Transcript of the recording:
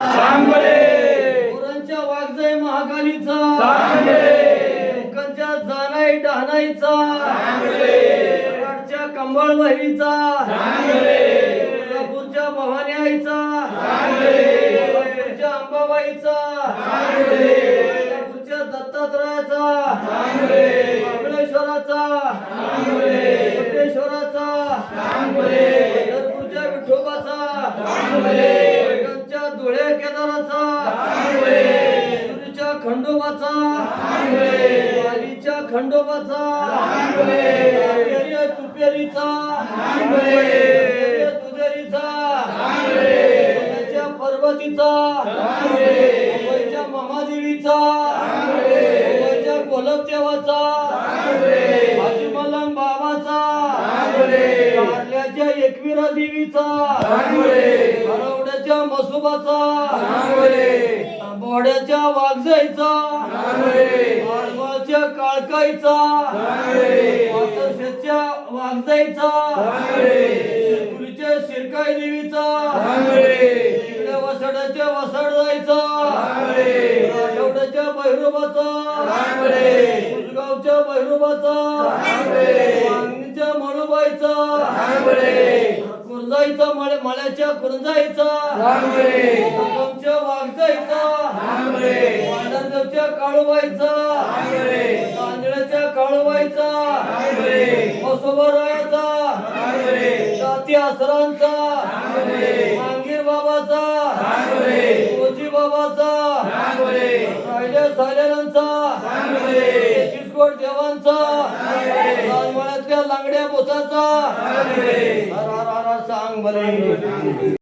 सांगले. पोरांच्या वागजय महाकालीचा लोकांच्या जाणाई डहाणाईचा. कराडच्या कंबळ बहिणीचा तुळजापूरच्या भवानी आईचा. तुळजापूरच्या अंबाबाईचा. तुळजापूरच्या दत्तात्रयाचा. महाबळेश्वराचा कोटेश्वराचा. विठोबाचा. केदाराचा खंडोबाचा वालीच्या खंडोबाचा तुपेरी तुपेरीचा तुझेरीचा पर्वतीचा महादेवीचा गोलपदेवाचा हाजी मलंग बाबाचा एकविरा देवीचा हरवड्याच्या मसुबाचा बोड्याच्या वाघजाईचा. आडवाळच्या काळकाईचा. वातरशेच्या शिरकाई देवीचा वसड्याच्या वसड जायचा आठवड्याच्या भैरोबाचा. उसगावच्या भैरोबाचा. वांगणीच्या मळूबाईचा कुरजाईचा मळे मळ्याच्या कुरजाईचा. कोकमच्या वाघजाईचा. वांडरदेवच्या काळूबाईचा. कांदळ्याच्या काळूबाईचा. मसोबरायाचा जाती आसरांचा. मांगीर बाबाचा. ओजी बाबाचा. साल्यारांचा चिसकोट देवांचा. लांगड्या बोथाचा हर